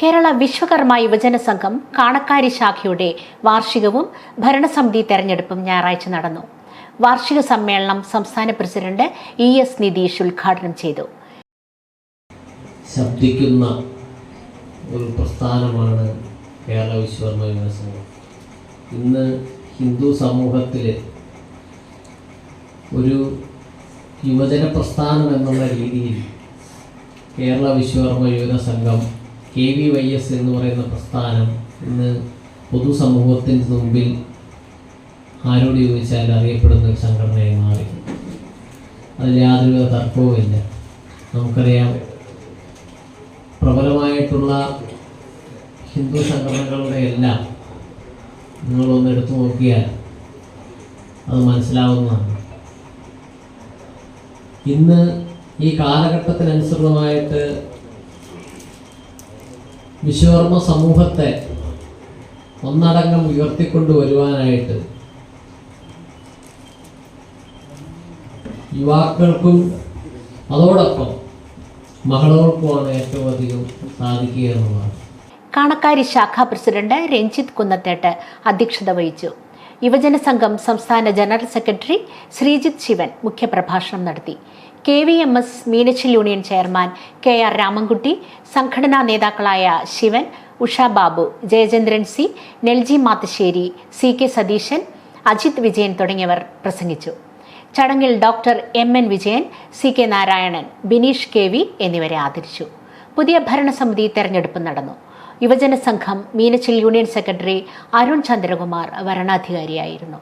കേരള വിശ്വകർമ്മ യുവജന സംഘം കാണക്കാരി ശാഖയുടെ വാർഷികവും ഭരണസമിതി തെരഞ്ഞെടുപ്പും ഞായറാഴ്ച നടന്നു. വാർഷിക സമ്മേളനം സംസ്ഥാന പ്രസിഡന്റ് ഇ എസ് നിതീഷ് ഉദ്ഘാടനം ചെയ്തു. ശബ്ദിക്കുന്ന ഒരു പ്രസ്ഥാനമാണ് കേരള വിശ്വകർമ്മ യുവജന സംഘം. ഇന്ന് ഹിന്ദു സമൂഹത്തിൽ ഒരു യുവജന പ്രസ്ഥാനം എന്നുള്ള രീതിയിൽ കേരള വിശ്വകർമ്മ യുവജന സംഘം കെ വി വൈ എസ് എന്ന് പറയുന്ന പ്രസ്ഥാനം ഇന്ന് പൊതുസമൂഹത്തിന്റെ മുമ്പിൽ ആരോട് ചോദിച്ചാൽ അറിയപ്പെടുന്ന ഒരു സംഘടനയായി മാറി. അതിൽ യാതൊരുവിധ തർക്കവുമില്ല നമുക്കറിയാം പ്രബലമായിട്ടുള്ള ഹിന്ദു സംഘടനകളുടെ എല്ലാം നിങ്ങളൊന്ന് എടുത്തു നോക്കിയാൽ അത് മനസ്സിലാവുന്നതാണ്. ഇന്ന് ഈ കാലഘട്ടത്തിനനുസൃതമായിട്ട് വിശ്വകർമ്മ സമൂഹത്തെ ഒന്നടങ്കം ഉയർത്തിക്കൊണ്ടു വരുവാനായിട്ട് യുവാക്കൾക്കും അതോടൊപ്പം മകളോർക്കുമാണ് ഏറ്റവും അധികം സാധിക്കുക എന്നുള്ളതാണ് കാണക്കാരി ശാഖാ പ്രസിഡന്റ് രഞ്ജിത്ത് കുന്നത്തേട്ട് അധ്യക്ഷത വഹിച്ചു. യുവജന സംഘം സംസ്ഥാന ജനറൽ സെക്രട്ടറി ശ്രീജിത്ത് ശിവൻ മുഖ്യപ്രഭാഷണം നടത്തി. K V M S Meenachil union chairman K R Ramankutty സംഘടനാ നേതാക്കളായ Sivan Usha Babu Jayachandran C Nelji Mathasseri C K Satheesan Ajith Vijayan തുടങ്ങിയവർ പ്രസംഗിച്ചു. ചടങ്ങിൽ doctor M N Vijayan C K Narayanan Bineesh K V എന്നിവരെ ആദരിച്ചു. പുതിയ ഭരണസമിതി തെരഞ്ഞെടുപ്പ് നടന്നു. യുവജന സംഘം മീനച്ചിൽ യൂണിയൻ സെക്രട്ടറി അരുൺ ചന്ദ്രകുമാർ വരണാധികാരിയായിരുന്നു.